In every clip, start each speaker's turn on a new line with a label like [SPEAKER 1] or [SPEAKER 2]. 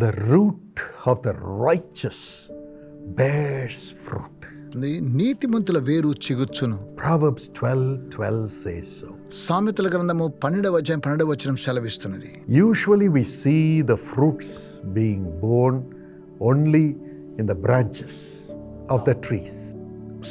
[SPEAKER 1] The root of the righteous bears fruit.
[SPEAKER 2] నీ- నీతిమంతుల వేరు చిగుర్చును
[SPEAKER 1] Proverbs 12 12 says so.
[SPEAKER 2] సామెతల గ్రంథము పన్నెండవ అధ్యాయం పన్నెండవ వచనం సెలవిస్తున్నది
[SPEAKER 1] Usually, we see the fruits being born only in the branches of the trees.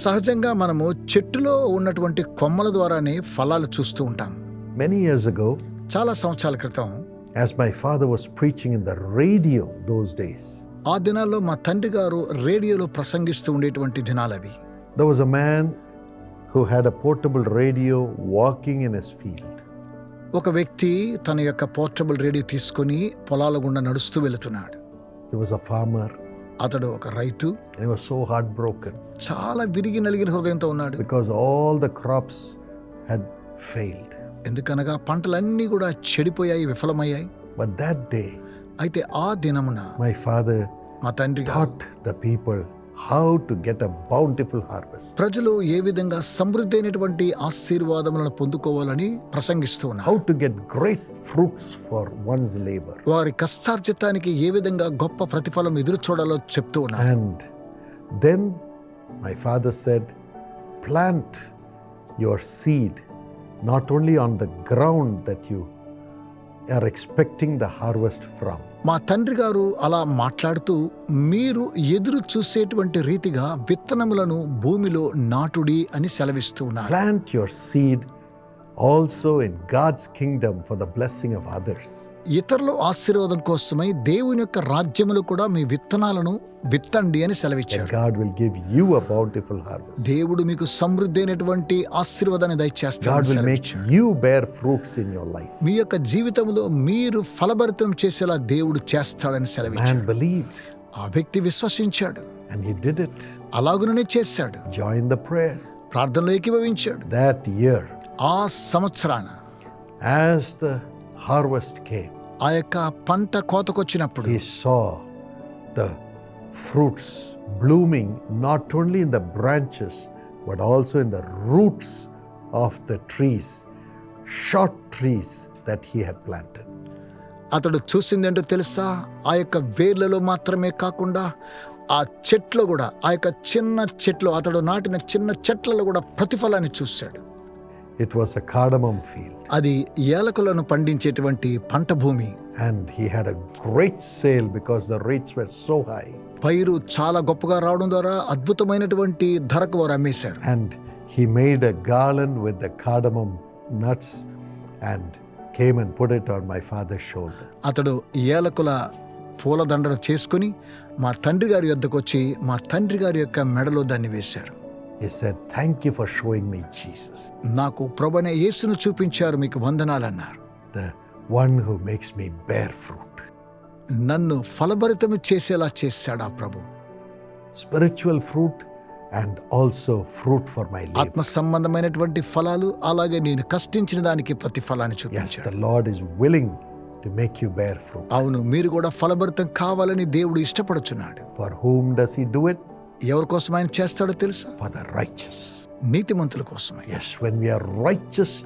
[SPEAKER 2] సహజంగా మనము చెట్టులో ఉన్నటువంటి కొమ్మల ద్వారానే ఫలాలు చూస్తూ ఉంటాం
[SPEAKER 1] Many years ago,
[SPEAKER 2] చాలా సంవత్సరాల క్రితం
[SPEAKER 1] as my father was preaching in the radio those days,
[SPEAKER 2] ఆ దినాల్లో మా తండ్రి గారు రేడియోలో ప్రసంగిస్తూ ఉండేటువంటి దినాలవి
[SPEAKER 1] there was a man who had a portable radio walking in his field.
[SPEAKER 2] ఒక వ్యక్తి తన యొక్క పోర్టబుల్ రేడియో తీసుకొని పొలాల గుండా నడుస్తూ వెళుతున్నాడు
[SPEAKER 1] He was a farmer
[SPEAKER 2] అతడు ఒక రైతు
[SPEAKER 1] and he was so heartbroken
[SPEAKER 2] చాలా విరిగి నలిగిన హృదయంతో ఉన్నాడు
[SPEAKER 1] because all the crops had failed.
[SPEAKER 2] ఎందుకనగా పంటలన్నీ కూడా చెడిపోయాయి విఫలమయ్యాయి.
[SPEAKER 1] బట్ దట్ డే
[SPEAKER 2] అయితే ఆ దినమున
[SPEAKER 1] మై ఫాదర్
[SPEAKER 2] మా తండ్రి
[SPEAKER 1] got the people how to get a bountiful harvest
[SPEAKER 2] ప్రజలు ఏ విధంగా సమృద్ధి అయినటువంటి ఆశీర్వాదములను పొందుకోవాలని ప్రసంగిస్తూ ఉన్నారు.
[SPEAKER 1] How to get great fruits for one's labour
[SPEAKER 2] వారి కష్టార్జితానికి ఏ విధంగా గొప్ప ప్రతిఫలం ఎదురు చూడాలో చెప్తూ ఉన్నారు.
[SPEAKER 1] And then my father said plant your seed not only on the ground that you are expecting the harvest from,
[SPEAKER 2] మా తండ్రి గారు అలా మాట్లాడుతూ మీరు ఎదురు చూసేటువంటి రీతిగా విత్తనములను భూమిలో నాటుడి అని సెలవిస్తూ ఉన్నారు
[SPEAKER 1] plant your seed also in God's kingdom for the blessing of others
[SPEAKER 2] ఇతరుల ఆశీర్వాదం కోసమై దేవుని యొక్క రాజ్యములు కూడా మీ విత్తనాలను విత్తండి అని సెలవిచ్చాడు.
[SPEAKER 1] God will give you a bountiful
[SPEAKER 2] దేవుడు మీకు సమృద్ధి అయినటువంటి ఆశీర్వాదాన్ని దయచేస్తాడు
[SPEAKER 1] God will bear fruits in your life
[SPEAKER 2] మీ యొక్క జీవితములో మీరు ఫలభరితం చేసేలా దేవుడు చేస్తాడని సెలవిచ్చాడు.
[SPEAKER 1] అండ్
[SPEAKER 2] ఆ వ్యక్తి విశ్వసించాడు.
[SPEAKER 1] అండ్ హి డిడ్ ఇట్
[SPEAKER 2] అలాగుననే చేశాడు.
[SPEAKER 1] జాయిన్ ద ప్రేయర్
[SPEAKER 2] ప్రార్థనలోకి భవించాడు
[SPEAKER 1] దట్ ఇయర్
[SPEAKER 2] ఆ సంవత్సరాన
[SPEAKER 1] యాస్ ద హార్వెస్ట్ కే
[SPEAKER 2] ఆ యొక్క పంట కోతకొచ్చినప్పుడు
[SPEAKER 1] he saw the fruits blooming not only in the branches but also in the roots of the trees short trees that he had planted
[SPEAKER 2] అతడు చూసిందేంటో తెలుసా? ఆ యొక్క వేర్లలో మాత్రమే కాకుండా ఆ చెట్లు కూడా ఆ యొక్క చిన్న చెట్లు అతడు నాటిన చిన్న చెట్లలో కూడా ప్రతిఫలాన్ని చూశాడు.
[SPEAKER 1] It was a cardamom field
[SPEAKER 2] అది ఏలకులను పండించేటువంటి పంట భూమి.
[SPEAKER 1] And he had a great sale because the rates were so high
[SPEAKER 2] పైరు చాలా గొప్పగా రావడం ద్వారా అద్భుతమైనటువంటి ధరకు వారు అమ్మేశారు.
[SPEAKER 1] And he made a garland with the cardamom nuts and came and put it on my father shoulder
[SPEAKER 2] అతడు ఏలకుల పూలదండను చేసుకుని మా తండ్రి గారి వద్దకు వచ్చి మా తండ్రి గారి యొక్క మెడలో దాన్ని వేశాడు
[SPEAKER 1] He said, Thank you for showing me Jesus,
[SPEAKER 2] నాకు ప్రభనే యేసును చూపించారు మీకు వందనాలన్నారు
[SPEAKER 1] the one who makes me bear fruit.
[SPEAKER 2] నన్ను ఫలభరితము చేసేలా చేశాడు ఆ ప్రభు
[SPEAKER 1] Spiritual fruit and also fruit for my labor.
[SPEAKER 2] ఆత్మ సంబంధమైనటువంటి ఫలాలు అలాగే నేను కష్టించిన దానికి ప్రతిఫలాన్ని
[SPEAKER 1] Yes,
[SPEAKER 2] చూపించాడు
[SPEAKER 1] the Lord is willing to make you bear fruit.
[SPEAKER 2] అవును మీరు కూడా ఫలభరితం కావాలని దేవుడు ఇష్టపడుచున్నాడు
[SPEAKER 1] For whom does he do it?
[SPEAKER 2] ఎవరి కోసం ఆయన చేస్తాడో తెలుసా?
[SPEAKER 1] ఫర్ ద రైచస్
[SPEAKER 2] నీతిమంతుల కోసం
[SPEAKER 1] as when we are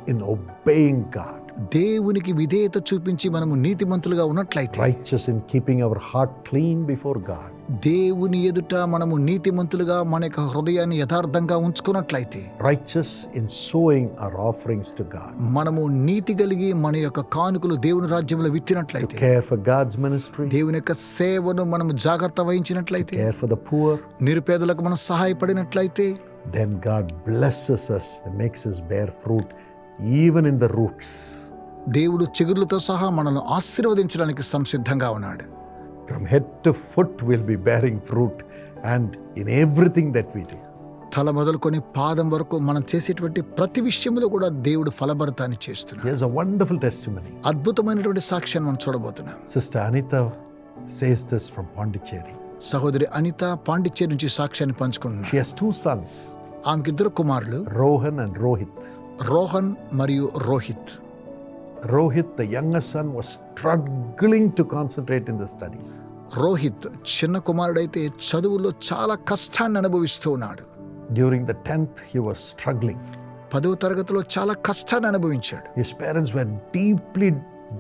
[SPEAKER 1] in obeying God
[SPEAKER 2] దేవునికి విధేయత చూపించి మనము
[SPEAKER 1] నీతి మంతులుగా ఉన్నట్లయితే
[SPEAKER 2] దేవుని ఎదుట మనము నీతి మంతులుగా మన యొక్క హృదయాన్ని యథార్థంగా ఉంచుకున్నట్లయితే
[SPEAKER 1] righteous in sowing our offerings to God
[SPEAKER 2] మనము నీతి కలిగి మన యొక్క కానుకలు దేవుని రాజ్యంలో విత్తినట్లయితే
[SPEAKER 1] కేర్ గాడ్స్ మినిస్ట్రీ
[SPEAKER 2] దేవుని యొక్క సేవను మనం జాగ్రత్త వహించినట్లయితే
[SPEAKER 1] కేర్ ద పూర్
[SPEAKER 2] నిరుపేదలకు మనం సహాయపడినట్లయితే
[SPEAKER 1] then God blesses us makes us bear fruit even in the roots
[SPEAKER 2] దేవుడు చిగుర్లతో సహా మనల్ని ఆశీర్వదించడానికి సంసిద్ధంగా ఉన్నాడు
[SPEAKER 1] From head to foot, we'll be bearing fruit and in everything that we do.
[SPEAKER 2] తల మొదలుకొని పాదం వరకు మనం చేసేటువంటి ప్రతి విషయంలో కూడా దేవుడు ఫలభరితాన్ని చేస్తున్నాడు
[SPEAKER 1] wonderful testimony.
[SPEAKER 2] అద్భుతమైనటువంటి సాక్ష్యాన్ని మనం చూడబోతున్నాం
[SPEAKER 1] Sister Anita says this from Pondicherry.
[SPEAKER 2] సహోదరి అనిత పాండిచ్చేరి నుంచి సాక్ష్యాన్ని పంచుకుంటున్నారు
[SPEAKER 1] She has two sons,
[SPEAKER 2] ఆమెకి ఇద్దరు కుమారులు
[SPEAKER 1] Rohan and Rohit.
[SPEAKER 2] రోహన్ మరియు Rohit
[SPEAKER 1] Rohit, the younger son, was struggling to concentrate in the studies.
[SPEAKER 2] Rohit చిన్న కుమారుడైతే చదువులో చాలా కష్టాన్ని అనుభవిస్తూ ఉన్నాడు
[SPEAKER 1] During the 10th, he was struggling.
[SPEAKER 2] పదవ తరగతిలో చాలా కష్టాన్ని అనుభవించాడు
[SPEAKER 1] His parents were deeply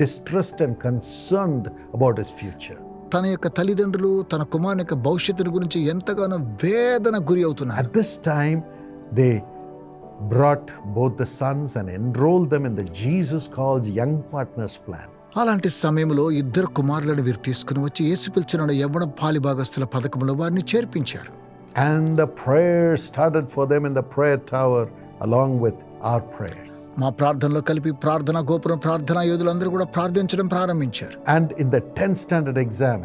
[SPEAKER 1] distressed and concerned about his future.
[SPEAKER 2] తన యొక్క తల్లిదండ్రులు తన కుమారుని యొక్క భవిష్యత్తుని గురించి ఎంతగానో వేదన గురి అవుతున్నారు
[SPEAKER 1] At this time, they brought both the sons and enrolled them in the Jesus Calls Young Partners plan.
[SPEAKER 2] అలాంటి సమయంలో ఇద్దరు కుమారులను వీరు తీసుకుని వచ్చి యేసు పిలిచిన యవ్వన పాలి భాగస్తుల పథకంలో వారిని చేర్పించారు
[SPEAKER 1] And the prayers started for them in the prayer tower along with our prayers.
[SPEAKER 2] మా ప్రార్థనలో కలిపి ప్రార్థన గోపురం ప్రార్థనా యోధులందరూ కూడా ప్రార్థించడం ప్రారంభించారు
[SPEAKER 1] And in the 10th standard exam,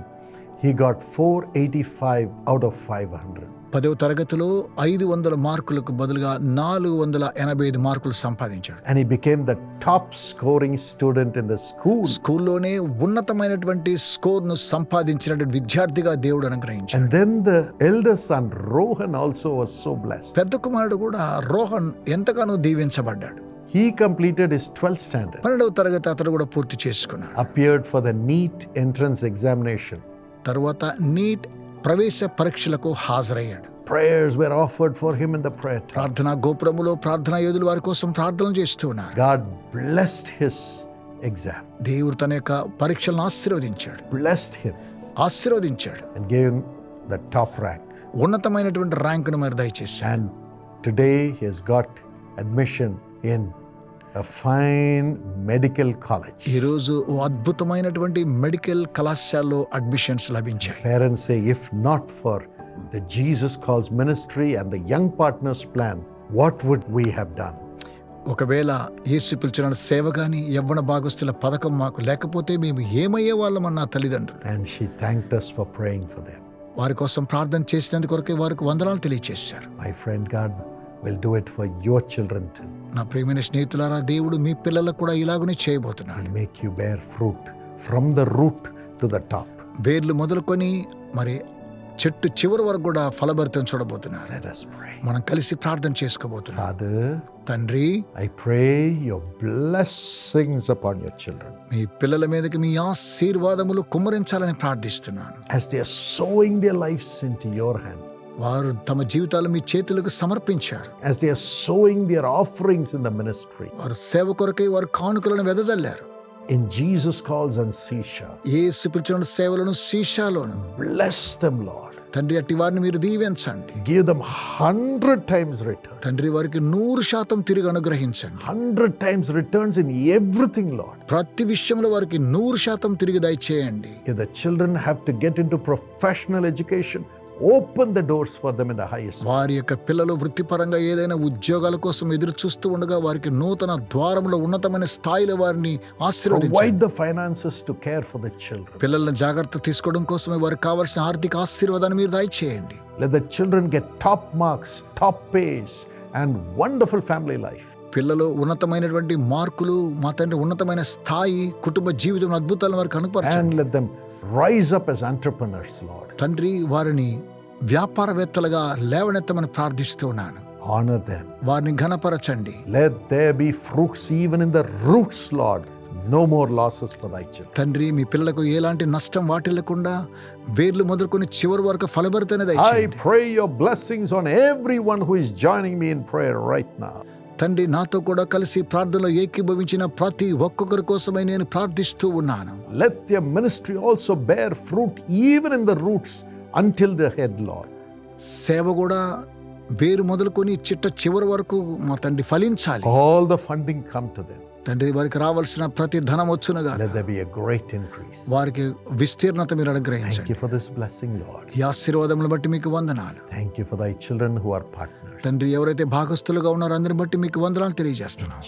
[SPEAKER 1] he got 485 out of 500.
[SPEAKER 2] పదవ తరగతిలో ఐదు వందల మార్కులకు బదులుగా నాలుగు వందల ఎనభై ఐదు మార్కులు సంపాదించాడు.
[SPEAKER 1] అని became the top scoring student in the school
[SPEAKER 2] స్కూల్లోనే ఉన్నతమైనటువంటి స్కోర్ను సంపాదించిన విద్యార్థిగా దేవుడు అనుగ్రహించాడు.
[SPEAKER 1] Then the elder son Rohan also was
[SPEAKER 2] పెద్ద కుమారుడు కూడా రోహన్ ఎంతగానో దీవించబడ్డాడు.
[SPEAKER 1] He completed his twelfth standard
[SPEAKER 2] పన్నెండవ తరగతి అతను కూడా పూర్తి చేసుకున్నాడు.
[SPEAKER 1] Appeared for the NEET entrance examination
[SPEAKER 2] తరువాత నీట్ ప్రవేశ పరీక్షలకు హాజరయ్యాడు
[SPEAKER 1] Prayers were offered for him in the prayer time.
[SPEAKER 2] ప్రార్థనా గోపురములో ప్రార్థనా యోధులు వారి కోసం ప్రార్థన చేస్తూ ఉన్నారు
[SPEAKER 1] God blessed his exam,
[SPEAKER 2] దేవుడు తన యొక్క పరీక్షలను ఆశీర్వదించాడు
[SPEAKER 1] blessed him,
[SPEAKER 2] ఆశీర్వదించాడు
[SPEAKER 1] and gave him the top rank.
[SPEAKER 2] ఉన్నతమైనటువంటి ర్యాంకును మరి దయచేశాడు
[SPEAKER 1] And today he has got admission in a fine medical college.
[SPEAKER 2] ఈరోజు ఓ అద్భుతమైనటువంటి మెడికల్ కళాశాలలో అడ్మిషన్స్ లభించాయి
[SPEAKER 1] Parents say, if not for the Jesus Calls ministry and the Young Partners plan, what would we have done?
[SPEAKER 2] ఒకవేళ యేసు పిలిచిన సేవ కానీ యవ్వన భాగస్తుల పథకం మాకు లేకపోతే మేము ఏమయ్యే వాళ్ళమన్న తల్లిదండ్రులు
[SPEAKER 1] And she thanked us for praying for them.
[SPEAKER 2] వారి కోసం ప్రార్థన చేసినందుకు కొరకే వారికి వందనాలు తెలియచేశారు
[SPEAKER 1] My friend, God will do it for your children too.
[SPEAKER 2] నా ప్రియమైన స్నేహితులారా దేవుడు మీ పిల్లలకు కూడా ఇలాగనే చేయబోతున్నాడు.
[SPEAKER 1] Make you bear fruit from the root to the top
[SPEAKER 2] వేర్లు మొదలుకొని మరి చెట్టు చివరి వరకు కూడా ఫలభరితం చూడబోతున్నారు. మనం కలిసి ప్రార్థన చేసుకోబోతున్నాం. తండ్రి
[SPEAKER 1] I pray your blessings upon your children
[SPEAKER 2] మీ పిల్లల మీదకి మీ ఆశీర్వాదములు కుమ్మరించాలని ప్రార్థిస్తున్నాను.
[SPEAKER 1] As they are sowing their lifes into your hands
[SPEAKER 2] వారు తమ జీవితాలు మీ చేతులకు సమర్పించారు
[SPEAKER 1] as they are sowing their offerings in the ministry.
[SPEAKER 2] వారు సేవ కొరకై వారు కానుకలను వెదజల్లారు
[SPEAKER 1] In Jesus calls and Sisha.
[SPEAKER 2] యేసు పిలిచిన సేవలను శీషాలోను
[SPEAKER 1] Bless them, Lord.
[SPEAKER 2] తండ్రి అట్టి వారిని మీరు దీవించండి
[SPEAKER 1] Give them hundred times return.
[SPEAKER 2] తండ్రి వారికి నూరు శాతం తిరిగి అనుగ్రహించండి
[SPEAKER 1] Hundred times returns in everything, Lord.
[SPEAKER 2] ప్రతి విషయంలో వారికి నూరు శాతం తిరిగి దయచేయండి
[SPEAKER 1] If the children have to get into professional education, open the doors for them in the highest.
[SPEAKER 2] వారి యొక్క పిల్లలు వృత్తిపరంగా ఏదైనా ఉద్యోగాల కోసం ఎదురు చూస్తూ ఉండగా వారికి నూతన ద్వారంలో ఉన్నతమైన స్థాయిలో వారిని ఆశీర్వదించండి
[SPEAKER 1] Provide the finances to care for the children.
[SPEAKER 2] పిల్లలను జాగ్రత్త తీసుకోవడం కోసమే వారికి కావాల్సిన ఆర్థిక ఆశీర్వాదాన్ని మీరు దయచేయండి
[SPEAKER 1] Let the children get top marks, top pays, and wonderful family life.
[SPEAKER 2] పిల్లలు ఉన్నతమైనటువంటి మార్కులు మా తండ్రి ఉన్నతమైన స్థాయి కుటుంబ జీవితం అద్భుతాలను వారికి అనుపరచండి
[SPEAKER 1] And let them rise up as entrepreneurs, Lord.
[SPEAKER 2] తండ్రి వారిని వ్యాపారవేత్తలుగా లేవనెత్తమని ప్రార్థిస్తూ ఉన్నాను
[SPEAKER 1] Honor them.
[SPEAKER 2] వారిని ఘనపరచండి
[SPEAKER 1] Let there be fruits even in the roots, Lord. No more losses for thy children.
[SPEAKER 2] తండ్రి మీ పిల్లలకు ఎలాంటి నష్టం వాటిల్లకుండా వేర్లు మొదలుకొని చివరి వరకు ఫలభరితనే
[SPEAKER 1] I pray your blessings on everyone who is joining me in prayer right now.
[SPEAKER 2] తండ్రి నాతో కూడా కలిసి ప్రార్థనలో ఏకీభవించిన ప్రతి ఒక్కొక్కరి కోసమై నేను ప్రార్థిస్తూ ఉన్నాను.
[SPEAKER 1] Let the ministry also bear fruit even in the roots until the head Lord
[SPEAKER 2] సేవ కూడా వేరు మొదలుకొని చిట్ట చివరి వరకు మా తండ్రి ఫలించాలి.
[SPEAKER 1] All the funding come to them
[SPEAKER 2] తండ్రి వారికి రావాల్సిన ప్రతి ధనం వచ్చునగా వారికి విస్తీర్ణత మీరు ఆశీర్వాదములు బట్టి మీకు వందనాలు. తండ్రి ఎవరైతే భాగస్థులుగా ఉన్నారో అందరిని బట్టి మీకు వందనాలు తెలియజేస్తున్నాను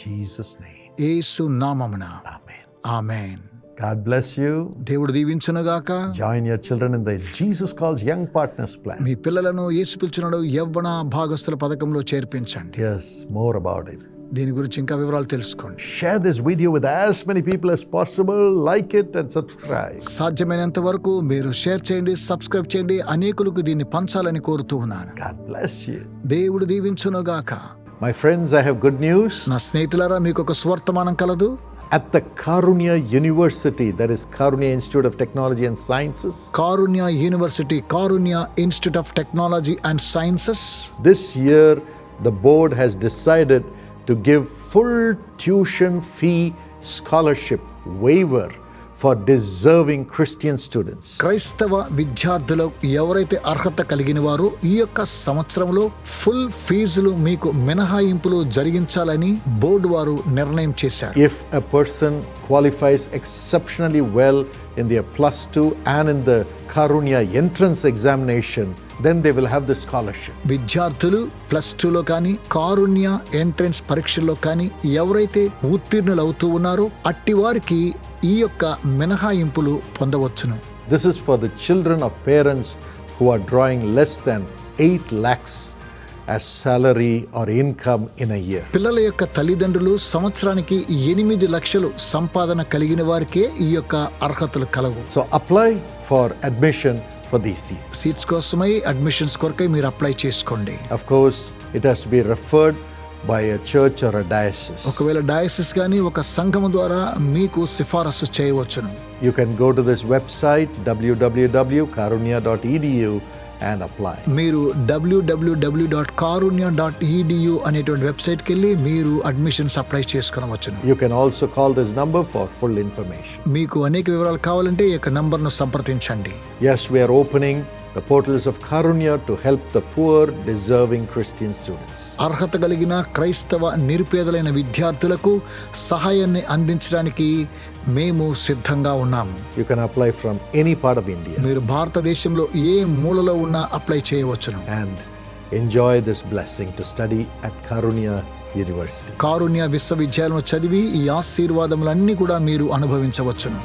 [SPEAKER 2] ఆమెన్.
[SPEAKER 1] God bless you.
[SPEAKER 2] దేవుడు దీవించునగాక.
[SPEAKER 1] Join your children in the Jesus Calls Young Partners Plan.
[SPEAKER 2] మీ పిల్లలను యేసు పిలుచునడు యవ్వన భాగస్థుల పథకంలో చేర్పించండి.
[SPEAKER 1] Yes, more about.
[SPEAKER 2] దీని గురించి ఇంకా వివరాలు తెలుసుకోండి
[SPEAKER 1] Share this video with as many people as possible. Like it and subscribe.
[SPEAKER 2] సాధ్యమైనంత వరకు మీరు షేర్ చేయండి సబ్స్క్రైబ్ చేయండి అనేకులకు దీన్ని పంచాలని కోరుతూ ఉన్నాను
[SPEAKER 1] God bless you.
[SPEAKER 2] దేవుడు దీవించునుగాక
[SPEAKER 1] My friends, I have good news.
[SPEAKER 2] నా స్నేహితులారా మీకు ఒక స్వర్తమానం కలదు
[SPEAKER 1] At the Karunya University, that is Karunya Institute of Technology and Sciences,
[SPEAKER 2] Karunya university Karunya institute of technology and sciences
[SPEAKER 1] this year the board has decided to give full tuition fee scholarship waiver for deserving Christian students
[SPEAKER 2] క్రైస్తవ విద్యార్థులు ఎవరైతే అర్హత కలిగిన వారు ఈ యొక్క సంవత్సరంలో full ఫీజులు మీకు మినహాయింపులు జరిగించాలని బోర్డు వారు నిర్ణయం చేశారు.
[SPEAKER 1] If a person qualifies exceptionally well in the plus two and in the Karunya entrance examination then they will have the scholarship
[SPEAKER 2] విద్యార్థులు ప్లస్ టూలో కానీ కారుణ్య ఎంట్రెన్స్ పరీక్షల్లో కానీ ఎవరైతే ఉత్తీర్ణులు అవుతూ ఉన్నారో అట్టి వారికి ఈ యొక్క మినహాయింపులు పొందవచ్చును.
[SPEAKER 1] This is for the children of parents who are drawing less than eight lakhs salary or income in year
[SPEAKER 2] పిల్లల యొక్క తల్లిదండ్రులు సంవత్సరానికి ఎనిమిది లక్షలు సంపాదన కలిగిన వారికే ఈ యొక్క అర్హతలు కలవు.
[SPEAKER 1] So apply for admission for the seats
[SPEAKER 2] seats కోసమై అడ్మిషన్స్ కొరకై మీరు అప్లై చేసుకోండి.
[SPEAKER 1] Of course it has be referred referred by a church or a diocese.
[SPEAKER 2] ఒకవేళ డయాసిస్ కానీ ఒక సంఘం ద్వారా మీకు సిఫారసు చేయవచ్చును
[SPEAKER 1] You can go to this website www.karunya.edu and apply.
[SPEAKER 2] మీరు WWW dot Karunya dot EDU అనేటువంటి వెబ్సైట్కి వెళ్ళి మీరు admissions apply చేసుకునవచ్చును
[SPEAKER 1] You can also call this number for full information.
[SPEAKER 2] మీకు అనేక వివరాలు కావాలంటే ఈ యొక్క నంబర్ను సంప్రదించండి
[SPEAKER 1] Yes, we are opening the portals of Karunya to help the poor, deserving Christian students.
[SPEAKER 2] అర్హత కలిగిన క్రైస్తవ నిరుపేదలైన విద్యార్థులకు సహాయాన్ని అందించడానికి మేము సిద్ధంగా ఉన్నాము
[SPEAKER 1] You can apply from any part of India
[SPEAKER 2] మీరు భారతదేశంలో ఏ మూలలో ఉన్నా అప్లై చేయవచ్చును
[SPEAKER 1] and enjoy this blessing to study at Karunya University.
[SPEAKER 2] కారుణ్య విశ్వవిద్యాలయం చదివి ఈ ఆశీర్వాదములన్నీ కూడా మీరు అనుభవించవచ్చును